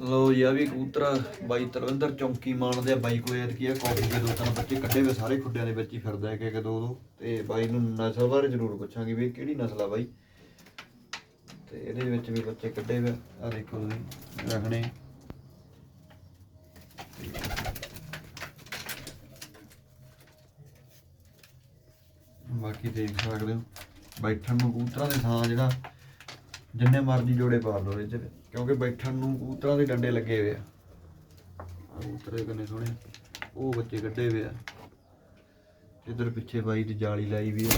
ਲੋ ਜੀ ਆ ਵੀ ਕਬੂਤਰ, ਬਾਈ ਤਰਵਿੰਦਰ ਚੌਂਕੀ ਮਾਣਦੇ ਆ, ਬਾਈ ਕੋਲ ਐਤਕੀ ਆ, ਕਾਫੀ ਦੇ ਦੋ ਤਿੰਨ ਬੱਚੇ ਕੱਢੇ ਵੇ ਸਾਰੇ ਖੁੱਡਿਆਂ ਦੇ ਵਿੱਚ ਹੀ ਫਿਰਦਾ ਇੱਕ ਇੱਕ, ਦੋ ਦੋ। ਤੇ ਬਾਈ ਨੂੰ ਨਸਲ ਬਾਰੇ ਜ਼ਰੂਰ ਪੁੱਛਾਂਗੇ ਵੀ ਕਿਹੜੀ ਨਸਲ ਆ ਬਾਈ। ਤੇ ਇਹਦੇ ਵਿੱਚ ਵੀ ਬੱਚੇ ਕੱਢੇ ਵੇ ਆ। ਦੇਖੋ ਤੁਸੀਂ, ਰੱਖਣੇ ਬਾਕੀ ਦੇਖ ਸਕਦੇ ਹੋ, ਬੈਠਣ ਨੂੰ ਕਬੂਤਰਾਂ ਦੇ ਥਾਂ ਜਿਹੜਾ, ਜਿੰਨੇ ਮਰਜ਼ੀ ਜੋੜੇ ਪਾ ਲਓ ਇਹ 'ਚ ਕਿਉਂਕਿ ਬੈਠਣ ਨੂੰ ਕਬੂਤਰਾਂ ਦੇ ਡੰਡੇ ਲੱਗੇ ਹੋਏ ਆ। ਆਹ ਕਬੂਤਰ ਇਹ ਕਿੰਨੇ ਸੋਹਣੇ ਉਹ ਬੱਚੇ ਕੱਢੇ ਹੋਏ ਆ। ਇਧਰ ਪਿੱਛੇ ਬਾਈ ਦੀ ਜਾਲੀ ਲਾਈ ਵੀ ਆ।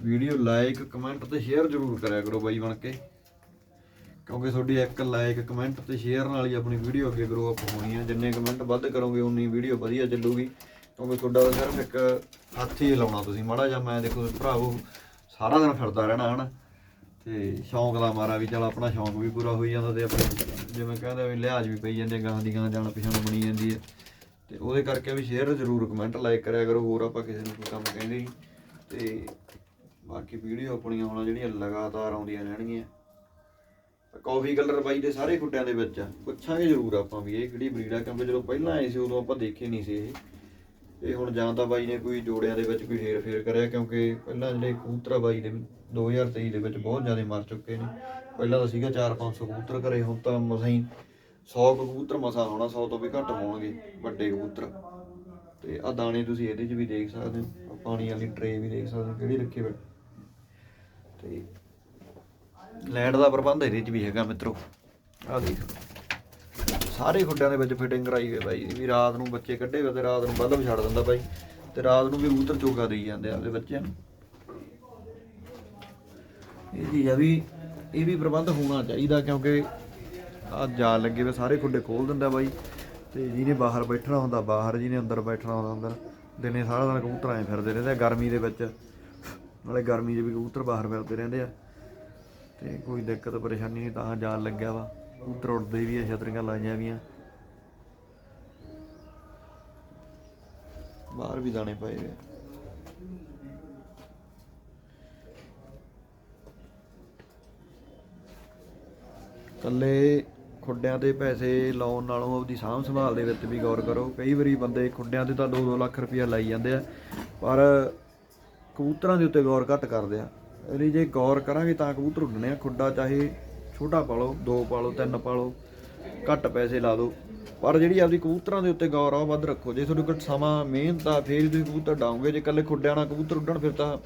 ਵੀਡੀਓ ਲਾਈਕ ਕਮੈਂਟ ਤੇ ਸ਼ੇਅਰ ਜ਼ਰੂਰ ਕਰਿਆ ਕਰੋ ਬਾਈ ਬਣ ਕੇ। ਕਿਉਂਕਿ ਤੁਹਾਡੀ ਇੱਕ ਲਾਈਕ ਕਮੈਂਟ ਤੇ ਸ਼ੇਅਰ ਨਾਲ ਹੀ ਆਪਣੀ ਵੀਡੀਓ ਅੱਗੇ ਗਰੋ ਅਪ ਹੋਣੀ ਹੈ ਜਿੰਨੇ ਕਮੈਂਟ ਵੱਧ ਕਰੋਗੇ, ਉਨੀ ਵੀਡੀਓ ਵਧੀਆ ਚੱਲੂਗੀ। ਕਿਉਂਕਿ ਤੁਹਾਡਾ ਤਾਂ ਸਿਰਫ ਇੱਕ ਹੱਥ ਹੀ ਲਾਉਣਾ ਤੁਸੀਂ, ਮਾੜਾ ਜਿਹਾ ਮੈਂ ਦੇਖੋ ਭਰਾਵੋ, ਸਾਰਾ ਦਿਨ ਫਿਰਦਾ ਰਹਿਣਾ, ਹਨ? ਤੇ ਸ਼ੌਂਕ ਦਾ ਮਾਰਾ ਵੀ, ਚਲ ਆਪਣਾ ਸ਼ੌਂਕ ਵੀ ਪੂਰਾ ਹੋਈ ਜਾਂਦਾ ਤੇ ਆਪਣੇ ਜਿਵੇਂ ਕਹਿੰਦੇ ਵੀ ਲਿਹਾਜ਼ ਵੀ ਪਈ ਜਾਂਦੇ ਗਾਂ ਦੀ ਗਾਂ ਜਾਣ ਪਛਾਣ ਬਣੀ ਜਾਂਦੀ ਹੈ ਤੇ ਉਹਦੇ ਕਰਕੇ ਵੀ ਸ਼ੇਅਰ ਜ਼ਰੂਰ ਕਮੈਂਟ ਲਾਈਕ ਕਰਿਆ ਕਰੋ, ਹੋਰ ਆਪਾਂ ਕਿਸੇ ਨੂੰ ਕੋਈ ਕੰਮ ਕਹਿੰਦੇ ਨਹੀਂ। ਤੇ ਬਾਕੀ ਵੀਡੀਓ ਆਪਣੀਆਂ ਹੁਣ ਜਿਹੜੀਆਂ ਲਗਾਤਾਰ ਆਉਂਦੀਆਂ ਰਹਿਣਗੀਆਂ। ਕਾਫੀ ਕਲਰ ਬਾਈ ਦੇ ਸਾਰੇ ਖੁੱਟਿਆਂ ਦੇ ਵਿੱਚ ਆ। ਪੁੱਛਾਂਗੇ ਜ਼ਰੂਰ ਆਪਾਂ ਵੀ ਇਹ ਕਿਹੜੀ ਬਰੀਡ ਆ, ਕਿਉਂਕਿ ਜਦੋਂ ਪਹਿਲਾਂ ਆਏ ਸੀ ਉਦੋਂ ਆਪਾਂ ਦੇਖੇ ਨਹੀਂ ਸੀ ਇਹ। ਤੇ ਹੁਣ ਜਾਂ ਤਾਂ ਬਾਈ ਨੇ ਕੋਈ ਜੋੜਿਆਂ ਦੇ ਵਿੱਚ ਕੋਈ ਹੇਰ ਫੇਰ ਕਰਿਆ, ਕਿਉਂਕਿ ਪਹਿਲਾਂ ਜਿਹੜੇ ਕਬੂਤਰ ਬਾਈ ਦੇ 2023 ਦੇ ਵਿੱਚ ਬਹੁਤ ਜ਼ਿਆਦਾ ਮਰ ਚੁੱਕੇ ਨੇ। ਪਹਿਲਾਂ ਤਾਂ ਸੀਗਾ 4-500 ਕਬੂਤਰ ਘਰੇ, ਹੁਣ ਤਾਂ ਮਸਾਂ ਹੀ 100 ਕਬੂਤਰ ਮਸਾ ਹੋਣਾ 100 ਤੋਂ ਵੀ ਘੱਟ ਹੋਣਗੇ ਵੱਡੇ ਕਬੂਤਰ। ਤੇ ਆ ਦਾਣੇ ਤੁਸੀਂ ਇਹਦੇ 'ਚ ਵੀ ਦੇਖ ਸਕਦੇ ਹੋ ਪਾਣੀ ਵਾਲੀ ਟਰੇ ਵੀ ਦੇਖ ਸਕਦੇ ਹੋ, ਕਿਹੜੀ ਰੱਖੀ ਬੈ ਤੇ ਲੈਂਡ ਦਾ ਪ੍ਰਬੰਧ ਇਹਦੇ 'ਚ ਵੀ ਹੈਗਾ ਮਿੱਤਰੋ। ਆ ਦੇਖ। ਸਾਰੇ ਖੁੱਡਿਆਂ ਦੇ ਵਿੱਚ ਫਿਟਿੰਗ ਕਰਾਈ ਹੋਈ ਹੈ ਬਾਈ ਵੀ ਰਾਤ ਨੂੰ ਬੱਚੇ ਕੱਢੇ ਹੋਏ ਤੇ ਰਾਤ ਨੂੰ ਬੱਲਬ ਛੱਡ ਦਿੰਦਾ ਬਾਈ। ਤੇ ਰਾਤ ਨੂੰ ਵੀ ਕਬੂਤਰ ਚੋਗਾ ਦੇਈ ਜਾਂਦੇ ਆ ਆਪਦੇ ਬੱਚਿਆਂ ਨੂੰ। ਇਹ ਚੀਜ਼ ਆ ਵੀ, ਇਹ ਵੀ ਪ੍ਰਬੰਧ ਹੋਣਾ ਚਾਹੀਦਾ ਕਿਉਂਕਿ ਆ ਜਾਲ ਲੱਗੇ ਵੇ ਸਾਰੇ ਖੁੱਡੇ ਖੋਲ ਦਿੰਦਾ ਬਾਈ। ਤੇ ਜਿਹਨੇ ਬਾਹਰ ਬੈਠਣਾ ਹੁੰਦਾ, ਬਾਹਰ ਜਿਹਨੇ ਅੰਦਰ ਬੈਠਣਾ ਹੁੰਦਾ, ਅੰਦਰ ਦਿਨੇ ਸਾਰਾ ਦਿਨ ਕਬੂਤਰ ਐ ਫਿਰਦੇ ਰਹਿੰਦੇ ਆ ਗਰਮੀ ਦੇ ਵਿੱਚ। ਨਾਲੇ ਗਰਮੀ 'ਚ ਵੀ ਕਬੂਤਰ ਬਾਹਰ ਫਿਰਦੇ ਰਹਿੰਦੇ ਆ। ਤੇ ਕੋਈ ਦਿੱਕਤ, ਪਰੇਸ਼ਾਨੀ ਨਹੀਂ, ਤਾਂ ਜਾਲ ਲੱਗਿਆ ਵਾ। ਕਬੂਤਰ ਉੱਡਦੇ ਵੀ ਆ, ਛਤਰੀਆਂ ਲਾਈਆਂ ਵੀਆਂ ਬਾਹਰ ਵੀ ਦਾਣੇ ਪਏ ਹੋਏ ਆ। ਕੱਲੇ ਖੁੱਡਿਆਂ ਤੇ ਪੈਸੇ ਲਾਉਣ ਨਾਲੋਂ ਆਪਦੀ ਸਾਂਭ ਸੰਭਾਲ ਦੇ ਵਿੱਚ ਵੀ ਗੌਰ ਕਰੋ। ਕਈ ਵਾਰੀ ਬੰਦੇ ਖੁੱਡਿਆਂ ਤੇ ਤਾਂ 2-2 ਲੱਖ ਰੁਪਇਆ ਲਾਈ ਜਾਂਦੇ ਆ, ਪਰ ਕਬੂਤਰਾਂ ਦੇ ਉੱਤੇ ਗੌਰ ਘੱਟ ਕਰਦੇ ਆ। ਇਹ ਜੇ ਗੌਰ ਕਰਾਂਗੇ ਤਾਂ ਕਬੂਤਰ ਉੱਡਣੇ ਆ, ਖੁੱਡਾ ਚਾਹੇ ਛੋਟਾ ਪਾਲੋ ਦੋ ਪਾਲੋ ਤਿੰਨ ਪਾਲੋ ਘੱਟ ਪੈਸੇ ਲਾ ਦਿਓ। ਪਰ ਜਿਹੜੀ ਆਪਦੀ ਕਬੂਤਰਾਂ ਦੇ ਉੱਤੇ ਗੌਰ ਆ, ਉਹ ਵੱਧ ਰੱਖੋ। ਜੇ ਤੁਹਾਨੂੰ ਕੋਲ ਸਮਾਂ, ਮਿਹਨਤ ਆ, ਫੇਰ ਹੀ ਤੁਸੀਂ ਕਬੂਤਰ ਡਾਉਂਗੇ। ਜੇ ਇਕੱਲੇ ਖੁੱਡਿਆਂ ਨਾਲ ਕਬੂਤਰ ਉੱਡਣ, ਫਿਰ ਤਾਂ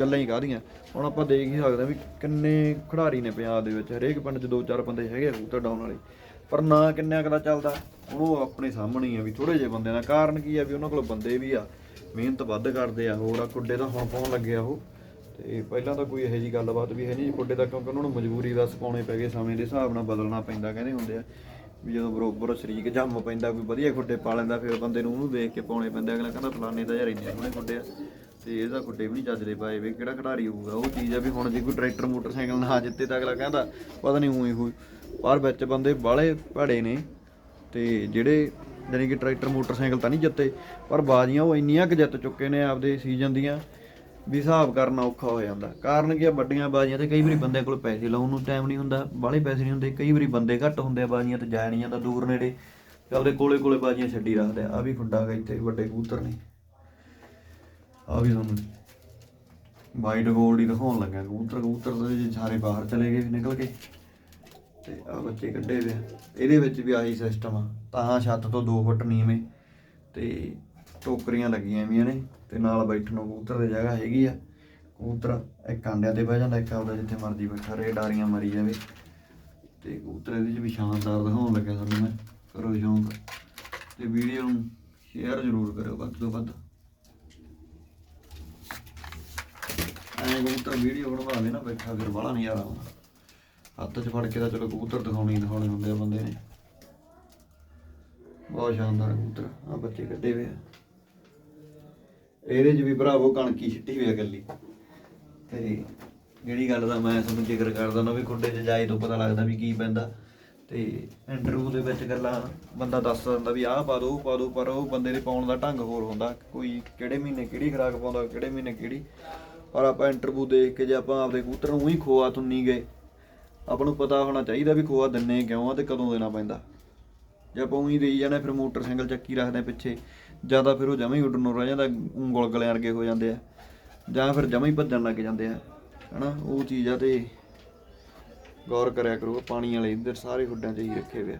ਗੱਲਾਂ ਹੀ ਕਾਹਦੀਆਂ। ਹੁਣ ਆਪਾਂ ਦੇਖ ਹੀ ਸਕਦੇ ਹਾਂ ਵੀ ਕਿੰਨੇ ਖਿਡਾਰੀ ਨੇ ਪੰਜਾਬ ਦੇ ਵਿੱਚ। ਹਰੇਕ ਪਿੰਡ 'ਚ ਦੋ ਚਾਰ ਬੰਦੇ ਹੈਗੇ ਆ ਕਬੂਤਰ ਡਾਉਣ ਵਾਲੇ। ਪਰ ਨਾ ਕਿੰਨਿਆਂ ਕੁ ਚੱਲਦਾ। ਉਹ ਆਪਣੇ ਸਾਹਮਣੇ ਹੀ ਆ ਵੀ ਥੋੜੇ ਜਿਹੇ ਬੰਦਿਆਂ ਦਾ। ਕਾਰਨ ਕੀ ਆ ਵੀ ਉਹਨਾਂ ਕੋਲ ਬੰਦੇ ਵੀ ਆ। ਮਿਹਨਤ ਵੱਧ ਕਰਦੇ ਆ। ਹੋਰ ਆ ਕੁੱਡੇ ਤਾਂ ਹੁਣ ਪਾਉਣ ਲੱਗੇ ਆ ਉਹ। ਤੇ ਪਹਿਲਾਂ ਤਾਂ ਕੋਈ ਇਹੋ ਜੀ ਗੱਲਬਾਤ ਵੀ ਹੈ ਨਹੀਂ ਕੁੱਡੇ ਦਾ ਕਿਉਂਕਿ ਉਹਨਾਂ ਨੂੰ ਮਜਬੂਰੀ ਬਸ ਪਾਉਣੇ ਪੈ ਗਏ, ਸਮੇਂ ਦੇ ਹਿਸਾਬ ਨਾਲ ਬਦਲਣਾ ਪੈਂਦਾ ਕਹਿੰਦੇ ਹੁੰਦੇ ਆ। ਵੀ ਜਦੋਂ ਬਰੋਬਰ ਸ਼ਰੀਕ ਜੰਮ ਪੈਂਦਾ, ਕੋਈ ਵਧੀਆ ਖੁੱਡੇ ਪਾ ਲੈਂਦਾ, ਫਿਰ ਬੰਦੇ ਨੂੰ ਉਹਨੂੰ ਵੇਖ ਕੇ ਪਾਉਣੇ ਪੈਂਦੇ ਅਗਲਾ ਕਹਿੰਦਾ ਫਲਾਣੇ ਦਾ ਯਾਰ ਇੰਨੇ ਸੋਹਣੇ ਖੁੱਡੇ ਆ, ਤੇ ਇਹਦਾ ਖੁੱਡੇ ਵੀ ਨਹੀਂ ਚੱਜਦੇ ਪਾਏ ਵੀ ਕਿਹੜਾ ਖਿਡਾਰੀ ਹੋਊਗਾ। ਉਹ ਚੀਜ਼ ਆ ਵੀ ਹੁਣ ਜੇ ਕੋਈ ਟਰੈਕਟਰ ਮੋਟਰਸਾਈਕਲ ਨਾ ਜਿੱਤੇ ਤਾਂ ਅਗਲਾ ਕਹਿੰਦਾ, ਪਤਾ ਨਹੀਂ ਹੋਈ ਹੋਈ ਪਰ ਵਿੱਚ ਬੰਦੇ ਬਾਹਲੇ ਭੜੇ ਨੇ, ਤੇ ਜਿਹੜੇ ਜਾਨੀ ਕਿ ਟਰੈਕਟਰ ਮੋਟਰਸਾਈਕਲ ਤਾਂ ਨਹੀਂ ਜਿੱਤੇ, ਪਰ ਬਾਜ਼ੀਆਂ ਉਹ ਇੰਨੀਆਂ ਕੁ ਜਿੱਤ ਚੁੱਕੇ ਨੇ ਆਪਦੇ ਸੀਜ਼ਨ ਦੀਆਂ ਵੀ ਹਿਸਾਬ ਕਰਨਾ ਔਖਾ ਹੋ ਜਾਂਦਾ। ਕਾਰਨ ਕੀ ਆ? ਵੱਡੀਆਂ ਬਾਜ਼ੀਆਂ ਤੇ ਕਈ ਵਾਰੀ ਬੰਦੇ ਕੋਲ ਪੈਸੇ ਲਾਉਣ ਨੂੰ ਟਾਈਮ ਨਹੀਂ ਹੁੰਦਾ, ਬਾਹਲੇ ਪੈਸੇ ਨਹੀਂ ਹੁੰਦੇ। ਕਈ ਵਾਰੀ ਬੰਦੇ ਘੱਟ ਹੁੰਦੇ ਆ ਬਾਜ਼ੀਆਂ ਤੇ ਜਾਇਆ ਨਹੀਂ ਜਾਂਦਾ ਦੂਰ ਨੇੜੇ। ਤੇ ਆਪਦੇ ਕੋਲੇ ਕੋਲੇ ਬਾਜ਼ੀਆਂ ਛੱਡੀ ਰੱਖਦੇ ਆ। ਆ ਵੀ ਖੁੱਡਾ ਗਾ ਇੱਥੇ, ਵੱਡੇ ਕਬੂਤਰ ਨੇ। ਆ ਵੀ ਤੁਹਾਨੂੰ ਵਾਈਟ ਗੋਲਡ ਹੀ ਦਿਖਾਉਣ ਲੱਗਾ ਕਬੂਤਰ ਕਬੂਤਰ ਦੇ ਸਾਰੇ ਬਾਹਰ ਚਲੇ ਗਏ, ਨਿਕਲ ਕੇ। ਤੇ ਆ ਬੱਚੇ ਕੱਢੇ ਵੇ ਇਹਦੇ ਵਿੱਚ ਵੀ ਆਹੀ ਸਿਸਟਮ ਆ। ਤਾਂ ਛੱਤ ਤੋਂ 2 ਫੁੱਟ ਨੀਵੇਂ ਤੇ ਟੋਕਰੀਆਂ ਲੱਗੀਆਂ ਵੀਆਂ ਨੇ। ਤੇ ਨਾਲ ਬੈਠਣ ਨੂੰ ਕਬੂਤਰ ਦੀ ਜਗ੍ਹਾ ਹੈਗੀ ਆ। ਕਬੂਤਰ ਇੱਕ ਆਂਡਿਆਂ ਤੇ ਬਹਿ ਜਾਂਦਾ, ਇੱਕ ਆਪਦਾ ਜਿੱਥੇ ਮਰਜ਼ੀ ਬੈਠਾ ਰਹੇ, ਡਾਰੀਆਂ ਮਾਰੀ ਜਾਵੇ। ਤੇ ਕਬੂਤਰ ਇਹਦੇ ਵਿੱਚ ਵੀ ਸ਼ਾਨਦਾਰ ਦਿਖਾਉਣ ਲੱਗਿਆ ਤੁਹਾਨੂੰ ਮੈਂ, ਕਰੋ ਸ਼ੌਂਕ। ਤੇ ਵੀਡੀਓ ਨੂੰ ਸ਼ੇਅਰ ਜ਼ਰੂਰ ਕਰਿਓ ਵੱਧ ਤੋਂ ਵੱਧ। ਐਂ ਕਬੂਤਰ ਵੀਡੀਓ ਬਣਵਾਵੇ ਨਾ, ਬੈਠਾ ਫਿਰ ਬੜਾ ਨਜ਼ਾਰਾ ਆਉਂਦਾ। ਹੱਥ 'ਚ ਫੜ ਕੇ ਤਾਂ ਚਲੋ ਕਬੂਤਰ ਦਿਖਾਉਣੇ ਦਿਖਾਉਣੇ ਹੁੰਦੇ ਆ ਬੰਦੇ ਨੇ। ਬਹੁਤ ਸ਼ਾਨਦਾਰ ਕਬੂਤਰ ਆ ਬੱਚੇ ਕੱਢੇ ਹੋਏ ਆ। ਇਹਦੇ 'ਚ ਵੀ ਭਰਾਵੋ ਕਣਕੀ ਛਿੱਟੀ ਹੋਈ ਆ ਗੱਲੀ ਤੇ ਜਿਹੜੀ ਗੱਲ ਦਾ ਮੈਂ ਤੁਹਾਨੂੰ ਜ਼ਿਕਰ ਕਰਦਾ ਨਾ ਵੀ ਖੁੱਡੇ 'ਚ ਜਾਏ ਤੋਂ ਪਤਾ ਲੱਗਦਾ ਵੀ ਕੀ ਪੈਂਦਾ। ਤੇ ਇੰਟਰਵਿਊ ਦੇ ਵਿੱਚ ਗੱਲਾਂ ਬੰਦਾ ਦੱਸ ਦਿੰਦਾ ਵੀ ਆਹ ਪਾ ਦੋ, ਉਹ ਪਾ ਦੋ, ਪਰ ਉਹ ਬੰਦੇ ਦੇ ਪਾਉਣ ਦਾ ਢੰਗ ਹੋਰ ਹੁੰਦਾ। ਕੋਈ ਕਿਹੜੇ ਮਹੀਨੇ ਕਿਹੜੀ ਖੁਰਾਕ ਪਾਉਂਦਾ, ਕਿਹੜੇ ਮਹੀਨੇ ਕਿਹੜੀ। ਪਰ ਆਪਾਂ ਇੰਟਰਵਿਊ ਦੇਖ ਕੇ ਜੇ ਆਪਾਂ ਆਪਦੇ ਕਬੂਤਰ ਨੂੰ ਹੀ ਖੋਆ ਤੁੰਨੀ ਗਏ, ਆਪਾਂ ਨੂੰ ਪਤਾ ਹੋਣਾ ਚਾਹੀਦਾ ਵੀ ਖੋਆ ਦਿੰਨੇ ਕਿਉਂ ਆ ਤੇ ਕਦੋਂ ਦੇਣਾ ਪੈਂਦਾ। ਜੇ ਆਪਾਂ ਉਹੀ ਦੇਈ ਜਾਣਾ, ਫਿਰ ਮੋਟਰਸਾਈਕਲ ਚੱਕੀ ਰੱਖਦੇ ਆ ਪਿੱਛੇ। ਜਾਂ ਤਾਂ ਫਿਰ ਉਹ ਜਮਾਂ ਹੀ ਉੱਡਣੋਂ ਰਹਿ ਜਾਂਦਾ ਗੁਲਗਲਿਆਂ ਗਲੇ ਵਰਗੇ ਹੋ ਜਾਂਦੇ ਆ, ਜਾਂ ਫਿਰ ਜਮਾਂ ਹੀ ਭੱਜਣ ਲੱਗ ਜਾਂਦੇ ਆ, ਹਨਾ? ਉਹ ਚੀਜ਼ ਆ ਤੇ ਗੌਰ ਕਰਿਆ ਕਰੋ, ਪਾਣੀ ਵਾਲੇ ਇੱਧਰ ਸਾਰੇ ਖੁੱਡਾਂ 'ਚ ਹੀ ਰੱਖੇ ਹੋਏ ਆ।